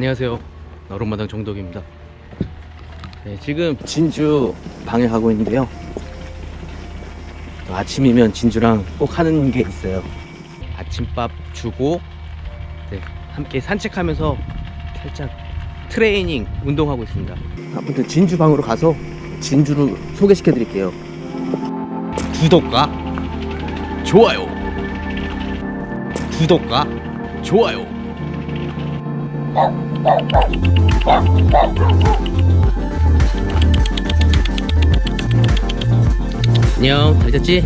안녕하세요. 너른마당 정덕입니다. 네, 지금 진주 방에 가고 있는데요. 또 아침이면 진주랑 꼭 하는 게 있어요. 아침밥 주고 네, 함께 산책하면서 살짝 트레이닝 운동하고 있습니다. 아무튼 진주 방으로 가서 진주를 소개시켜 드릴게요. 구독과 좋아요. 구독과 좋아요. 안녕, 잘 잤지?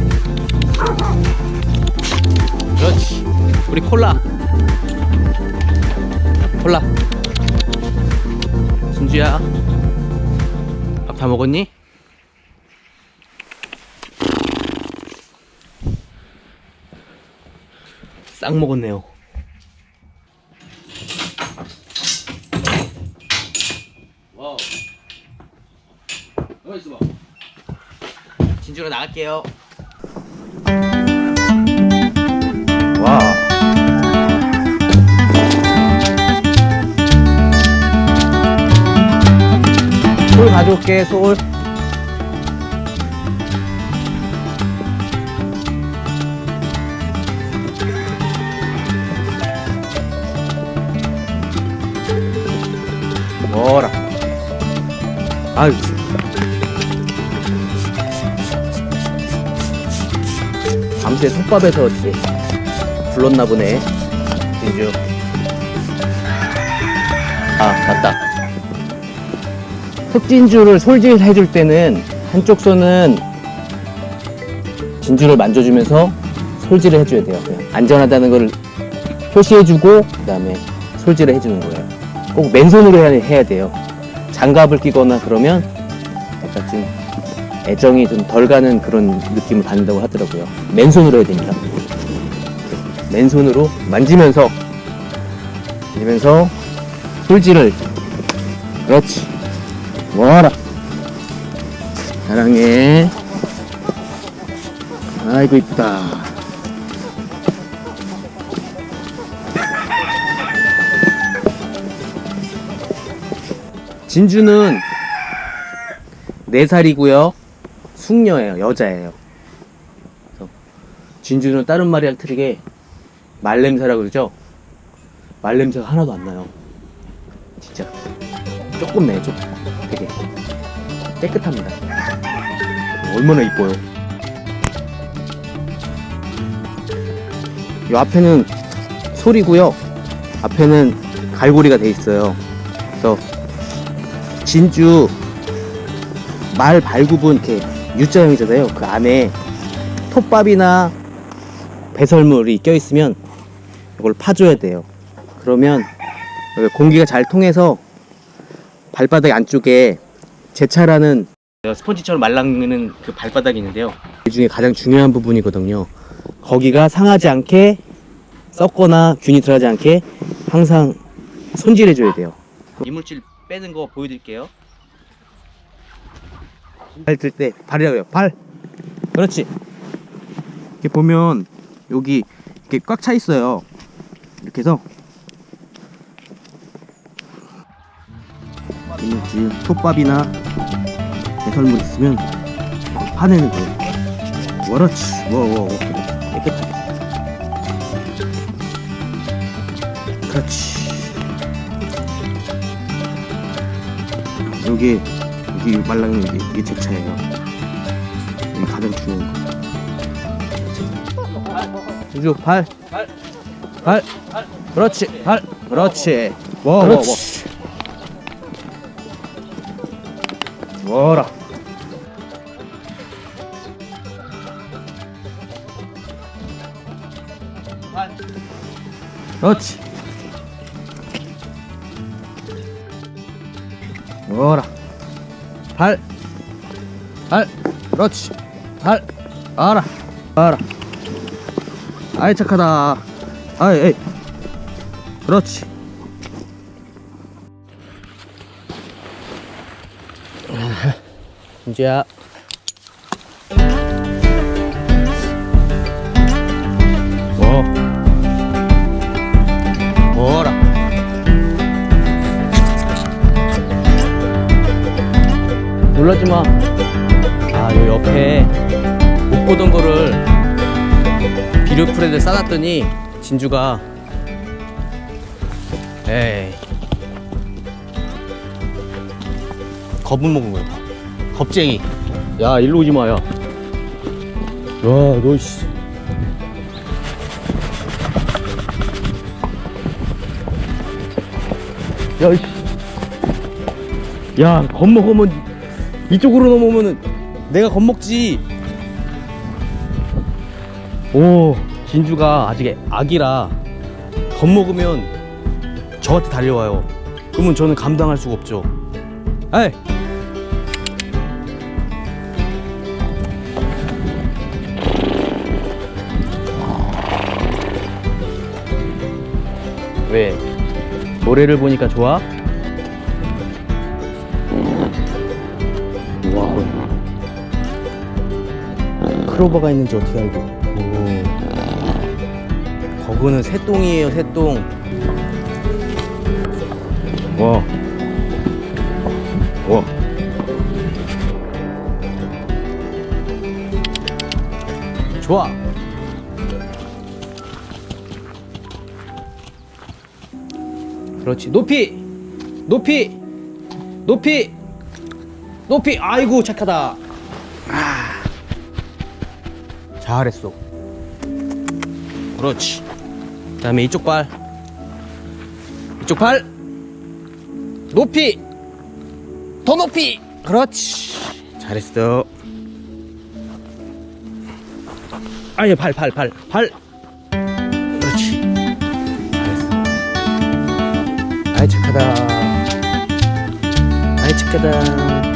그렇지. 우리 콜라. 콜라. 진주야. 밥 다 먹었니? 싹 먹었네요. 진주로 나갈게요. 와. 솔 가져올게, 솔. 뭐라. 아유. 밤새 솥밥에서 불렀나 보네. 진주. 아, 맞다. 흑진주를 솔질 해줄 때는 한쪽 손은 진주를 만져주면서 솔질을 해줘야 돼요. 그냥 안전하다는 걸 표시해주고, 그 다음에 솔질을 해주는 거예요. 꼭 맨손으로 해야, 해야 돼요. 장갑을 끼거나 그러면 약간 좀 애정이 좀 덜 가는 그런 느낌을 받는다고 하더라고요. 맨손으로 해야 됩니다. 맨손으로 만지면서 만지면서 솔질을. 그렇지. 뭐하라. 사랑해. 아이고 이쁘다. 진주는 4살이고요 숙녀예요 여자예요. 그래서 진주는 다른 말이랑 틀리게 말냄새라고 그러죠? 말냄새가 하나도 안 나요. 진짜. 조금 조금 되게 깨끗합니다. 얼마나 이뻐요. 이 앞에는 소리고요. 앞에는 갈고리가 돼 있어요. 그래서 진주 말 발굽은 이렇게 U자형이잖아요 그 안에 톱밥이나 배설물이 껴있으면 이걸 파줘야 돼요 그러면 공기가 잘 통해서 발바닥 안쪽에 제차라는 스펀지처럼 말랑이는 그 발바닥이 있는데요. 그 중에 가장 중요한 부분이거든요. 거기가 상하지 않게 썩거나 균이 들어가지 않게 항상 손질해줘야 돼요. 이물질 빼는 거 보여드릴게요. 발들 때 발이라고요. 발. 그렇지. 이렇게 보면 여기 이렇게 꽉 차 있어요. 이렇게 해서 이물질 톱밥이나 배설물 있으면 파내는 거예요. 그렇지. 워워워. 깨끗하게. 그렇지. 여기 여기 말랑이 이게 제 차예요. 여기 가장 중요한 거. 주주 발. 발. 발. 그렇지. 발. 그렇지. 워워워. 뭐라 그렇지 뭐라 발, 발, 그렇지, 발, 알아, 알아. 아이 착하다. 아이, 에이, 그렇지. 이제야. 놀라지 마. 아, 요 옆에 못 보던 거를 비료풀에다 싸놨더니 진주가 에이 겁은 먹은 거야. 겁쟁이. 야, 일로 오지 마, 야. 야, 너, 씨. 야. 야, 겁먹으면 이쪽으로 넘어오면은 내가 겁먹지. 오, 진주가 아직 아기라 겁먹으면 저한테 달려와요. 그러면 저는 감당할 수가 없죠. 에이. 왜? 노래를 보니까 좋아? 크로버가 있는지 어떻게 알고? 오. 버그는 새똥이에요, 새똥. 와. 와. 좋아. 그렇지. 높이. 높이. 높이. 높이. 아이고 착하다. 잘했어. 그렇지. 그 다음에 이쪽 발. 이쪽 발. 높이. 더 높이. 그렇지. 잘했어. 아니 발, 발, 발, 발. 그렇지. 잘했어. 아이 착하다. 아이 착하다.